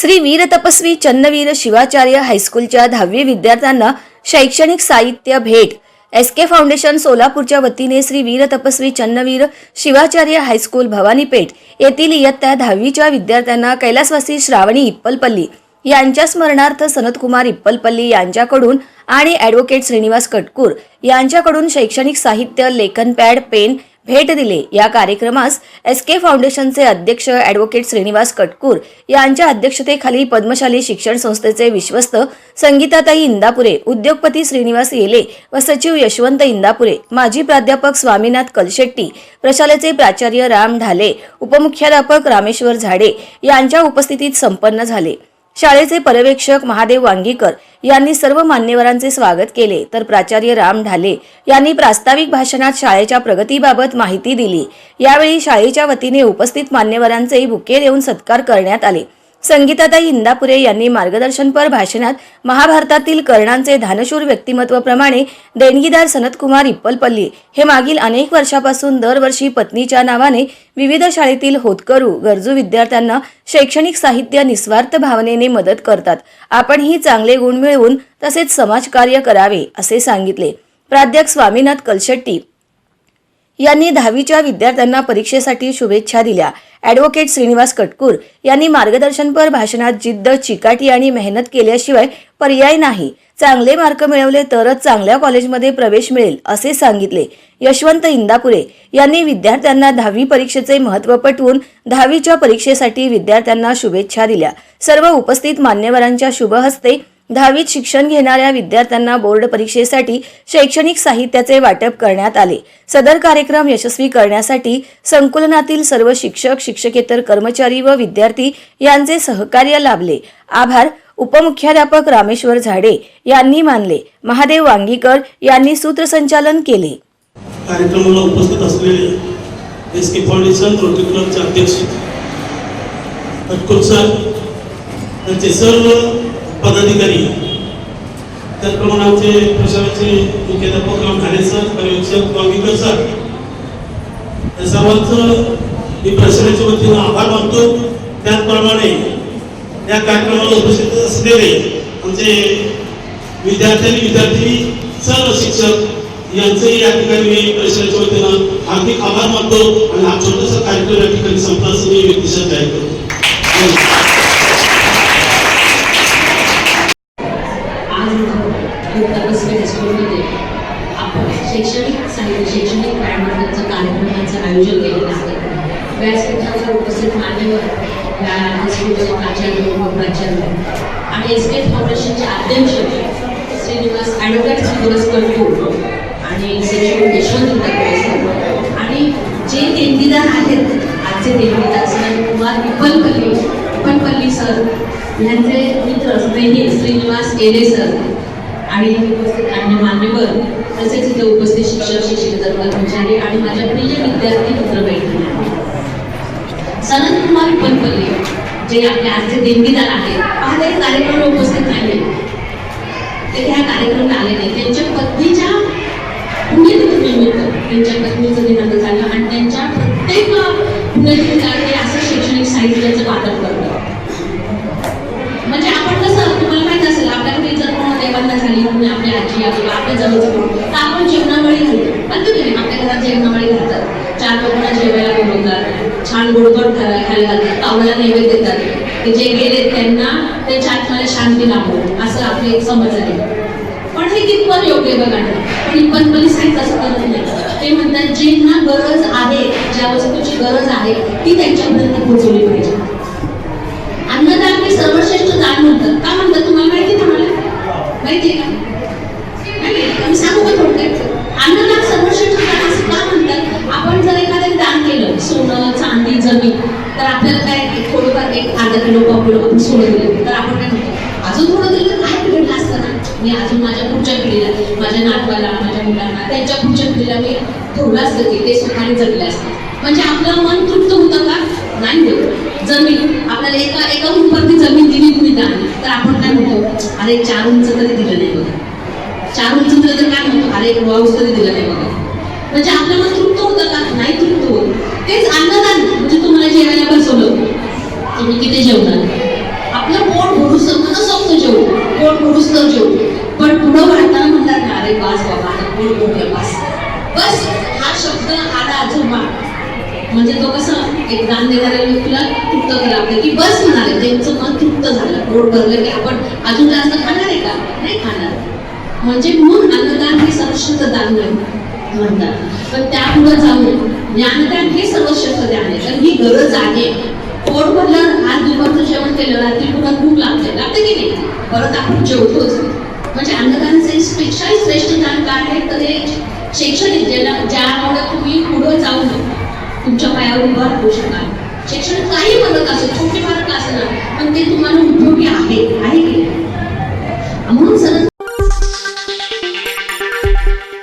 श्री वीर तपस्वी चन्नवीर शिवाचार्य हायस्कूलच्या दहावी विद्यार्थ्यांना शैक्षणिक साहित्य भेट. एस के फाउंडेशन सोलापूरच्या वतीने श्री वीर तपस्वी चन्नवीर शिवाचार्य हायस्कूल भवानीपेठ येथील इयत्ता दहावीच्या विद्यार्थ्यांना कैलासवासी श्रावणी इप्पलपल्ली यांच्या स्मरणार्थ सनतकुमार इप्पलपल्ली यांच्याकडून आणि ॲडव्होकेट श्रीनिवास कटकूर यांच्याकडून शैक्षणिक साहित्य लेखन पॅड पेन भेट दिले. या कार्यक्रमास एस के फाउंडेशनचे अध्यक्ष ॲडव्होकेट श्रीनिवास कटकूर यांच्या अध्यक्षतेखाली पद्मशाली शिक्षण संस्थेचे विश्वस्त संगीताताई इंदापुरे उद्योगपती श्रीनिवास येले व सचिव यशवंत इंदापुरे माजी प्राध्यापक स्वामीनाथ कलशेट्टी प्रशालेचे प्राचार्य राम ढाले उपमुख्याध्यापक रामेश्वर झाडे यांच्या उपस्थितीत संपन्न झाले. शाळेचे पर्यवेक्षक महादेव वांगीकर यांनी सर्व मान्यवरांचे स्वागत केले. तर प्राचार्य राम ढाले यांनी प्रास्ताविक भाषणात शाळेच्या प्रगतीबाबत माहिती दिली. यावेळी शाळेच्या वतीने उपस्थित मान्यवरांचे बुके देऊन सत्कार करण्यात आले. संगीताताई इंदापुरे यांनी मार्गदर्शनपर भाषणात महाभारतातील कर्णांचे धानशूर व्यक्तिमत्वप्रमाणे देणगीदार सनतकुमार इप्पलपल्ली हे मागील अनेक वर्षापासून दरवर्षी पत्नीच्या नावाने विविध शाळेतील होतकरू गरजू विद्यार्थ्यांना शैक्षणिक साहित्य निस्वार्थ भावनेने मदत करतात. आपणही चांगले गुण मिळवून तसेच समाजकार्य करावे असे सांगितले. प्राध्यापक स्वामीनाथ कलशेट्टी यांनी दहावीच्या विद्यार्थ्यांना परीक्षेसाठी शुभेच्छा दिल्या. ॲडव्होकेट श्रीनिवास कटकूर यांनी मार्गदर्शनपर भाषणात जिद्द चिकाटी आणि मेहनत केल्याशिवाय पर्याय नाही. चांगले मार्क मिळवले तरच चांगल्या कॉलेजमध्ये प्रवेश मिळेल असे सांगितले. यशवंत इंदापुरे यांनी विद्यार्थ्यांना दहावी परीक्षेचे महत्त्व पटवून दहावीच्या परीक्षेसाठी विद्यार्थ्यांना शुभेच्छा दिल्या. सर्व उपस्थित मान्यवरांच्या शुभहस्ते दहावीत शिक्षण घेणाऱ्या विद्यार्थ्यांना बोर्ड परीक्षेसाठी शैक्षणिक साहित्याचे वाटप करण्यात आले. सदर कार्यक्रम यशस्वी करण्यासाठी संकुलनातील सर्व शिक्षक शिक्षकेतर कर्मचारी व विद्यार्थी यांचे सहकार्य लाभले. आभार. उपमुख्याध्यापक रामेश्वर झाडे यांनी मानले. महादेव वांगीकर यांनी सूत्रसंचालन केले. कार्यक्रमाला उपस्थित असलेले एस के फाउंडेशन रोटरी क्लबचे अध्यक्ष सर त्यांचे सर्व पदाधिकारी. त्याचप्रमाणे आमचे प्रशासनाचे मुख्याध्यापक राम ठाणे सर पर्यवेक्षक वांगीकर सर. या सर्वांचं मी प्रशासनाच्या वतीनं आभार मानतो. त्याचप्रमाणे या कार्यक्रमाला उपस्थित असलेले आमचे विद्यार्थी विद्यार्थी सर्व शिक्षक यांचंही या ठिकाणी मी परिसराच्या वतीनं हार्दिक आभार मानतो. आणि हा छोटासा कार्यक्रम या ठिकाणी संपला असं मी व्यक्तिशः जाहीर करतो कार्यक्रमाचं आयोजन केलेलं आहे. व्यासपीठावर उपस्थित मान्यवर या हायस्कूलचे प्राचार्य उपप्राचार्य आणि एस के फाउंडेशनचे अध्यक्ष श्रीनिवास ॲडव्होकेट श्रीनिवास कटकूर आणि सचिव यशवंत आणि जे देणगीदार आहेत आजचे देणगीदार सर कुमार इपलपल्ली इपलपल्ली सर यांचे मित्र स्नेही श्रीनिवास येले सर. आणि उपस्थित अन्य मान्यवर तसेच इथे उपस्थित शिक्षक शिक्षकेतर कर्मचारी आणि माझ्या प्रिय विद्यार्थी मित्र मैत्रिणी सनत कुमार पनपल्ले जे आपले आजचे देणगीदार आहेत पाहते ते कार्यक्रमाला उपस्थित नाही ते ह्या कार्यक्रमाला आले नाही. त्यांच्या पत्नीच्या पुण्यतिथीनिमित्त त्यांच्या पत्नीचं निमित्त झालं आणि त्यांच्या प्रत्येक पुण्यतिथीला ते असं शैक्षणिक साहित्याचं वाटप करतात. म्हणजे आपण कसं तुम्हाला माहीत असेल आपल्याकडे जर कोणा देवांना झाली म्हणून आपली आजी आजोबा आपल्या जवळच तर आपण जेवणावळी घालतो आणि आपल्या घरात जेवणावळी घालतात. चार लोकांना जेवायला बोलवतात. छान गोडगोड खायला खायला घालतात. तावळ्याला नैवेद्य देतात. ते जे गेले त्यांना त्यांच्या आत्म्याला शांती लाभो. असं आपले एक समज आहे. पण हे कितपत योग्य बघा पण इतपत कधी साहित्य असं करत नाही. ते म्हणतात ज्यांना गरज आहे ज्या वस्तूची गरज आहे ती त्यांच्यापर्यंत पोहोचवली पाहिजे अन्नदान हे सर्वश्रेष्ठ दान म्हणतात का म्हणतात तुम्हाला माहिती आहे म्हणाले माहिती आहे का नाही माहिती. मी सांगू का थोडक्यात अन्नदान सर्वश्रेष्ठ दान असं का म्हणतात आपण जर एखाद्याने दान केलं सोनं चांदी जमीन तर आपल्याला काय एक अर्धा किलो पाव किलो सोडून दिले तर आपण काय म्हणतो अजून थोडं दिलं तर काय बिघडलं असतं ना मी अजून माझ्या पुढच्या पिढीला माझ्या नातवाला माझ्या मुलांना त्यांच्या पुढच्या पिढीला मी ठेवलं असतं की ते सुखाने जगले असते म्हणजे आपलं मन तृप्त होतं का नाही होत जमीन आपल्याला एका एका उंपरती जमीन दिली तुम्ही दान तर आपण काय म्हणतो अरे चार उंच तरी दिलं नाही बघा चार उंच तर काय म्हणतो अरे एक वाऊस तरी दिलं नाही बघा म्हणजे आपलं मन तृप्त होतं का? नाही तृप्त होत. तेच अन्नदान म्हणजे तुम्हाला जेवायला बसवलं. तुम्ही किती जेवणार आपलं पोट भरूस कसं संपतो जेवू पोट भरूस तर जेवू. पण पुढं वाढताना म्हणतात ना अरे बास बाबा पोट भरलं बास बस हा शब्द आला आजोबा म्हणजे तो कसं एक दान देणाऱ्या व्यक्तीला तृप्त करावं की बस म्हणाले त्यांचं मन तृप्त झालं. पोट भरलं की आपण अजून जास्त खाणार आहे का? नाही खाणार. म्हणजे म्हणून अन्नदान हे सर्वश्रेष्ठ दान नाही म्हणतात. पण त्यापुढे जाऊन ज्ञानदान हे सर्वश्रेष्ठ दान आहे. तर ही गरज आहे पोट भरलं आज दुपारचं जेवण केलं रात्री पुन्हा भूक लागते. लागते की नाही? परत आपण जेवतोच म्हणजे अन्नदानाचे पेक्षाही श्रेष्ठ दान काय आहे? तर हे शैक्षणिक ज्याला ज्यामुळे तुम्ही पुढे जाऊन तुमच्या पायावर उभा राहू शकाल. शिक्षण काही मदत असो छोटे फार का असणार पण ते तुम्हाला उपयोगी आहे आहे की नाही? म्हणून सरळ